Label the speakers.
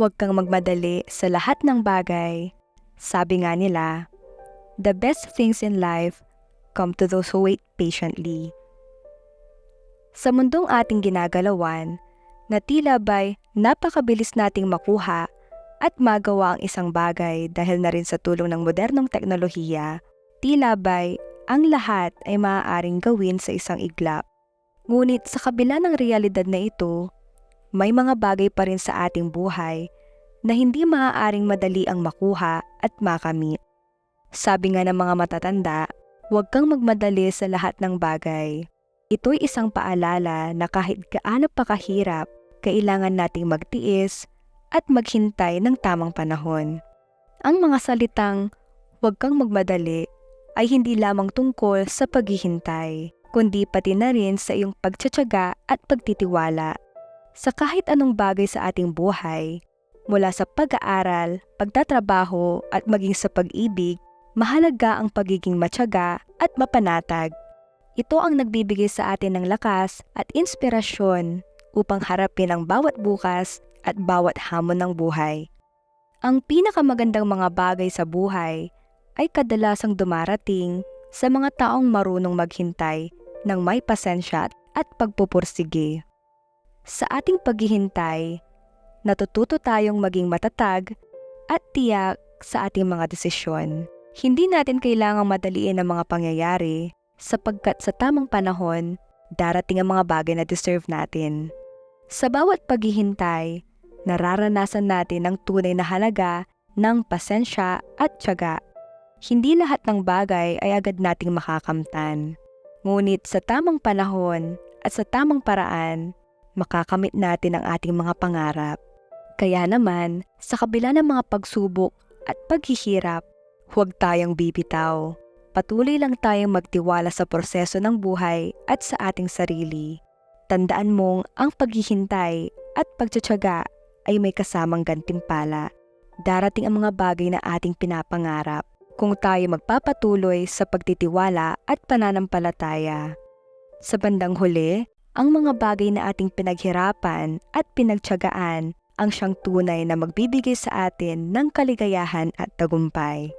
Speaker 1: Huwag kang magmadali sa lahat ng bagay. Sabi nga nila, the best things in life come to those who wait patiently. Sa mundong ating ginagalawan, na tila ba'y napakabilis nating makuha at magawa ang isang bagay dahil na rin sa tulong ng modernong teknolohiya, tila ba'y ang lahat ay maaaring gawin sa isang iglap. Ngunit sa kabila ng realidad na ito, may mga bagay pa rin sa ating buhay na hindi maaaring madali ang makuha at makamit. Sabi nga ng mga matatanda, huwag kang magmadali sa lahat ng bagay. Ito'y isang paalala na kahit gaano pa kahirap, kailangan nating magtiis at maghintay ng tamang panahon. Ang mga salitang, huwag kang magmadali, ay hindi lamang tungkol sa paghihintay, kundi pati na rin sa iyong pagtsatsaga at pagtitiwala. Sa kahit anong bagay sa ating buhay, mula sa pag-aaral, pagtatrabaho at maging sa pag-ibig, mahalaga ang pagiging matyaga at mapanatag. Ito ang nagbibigay sa atin ng lakas at inspirasyon upang harapin ang bawat bukas at bawat hamon ng buhay. Ang pinakamagandang mga bagay sa buhay ay kadalasang dumarating sa mga taong marunong maghintay ng may pasensya at pagpupursige. Sa ating paghihintay, natututo tayong maging matatag at tiyak sa ating mga desisyon. Hindi natin kailangang madaliin ang mga pangyayari sapagkat sa tamang panahon, darating ang mga bagay na deserve natin. Sa bawat paghihintay, nararanasan natin ang tunay na halaga ng pasensya at tiyaga. Hindi lahat ng bagay ay agad nating makakamtan. Ngunit sa tamang panahon at sa tamang paraan, makakamit natin ang ating mga pangarap. Kaya naman, sa kabila ng mga pagsubok at paghihirap, huwag tayong bibitaw. Patuloy lang tayong magtiwala sa proseso ng buhay at sa ating sarili. Tandaan mong ang paghihintay at pagtsatsaga ay may kasamang gantimpala. Darating ang mga bagay na ating pinapangarap kung tayo magpapatuloy sa pagtitiwala at pananampalataya. Sa bandang huli, ang mga bagay na ating pinaghirapan at pinagtyagaan ang siyang tunay na magbibigay sa atin ng kaligayahan at tagumpay.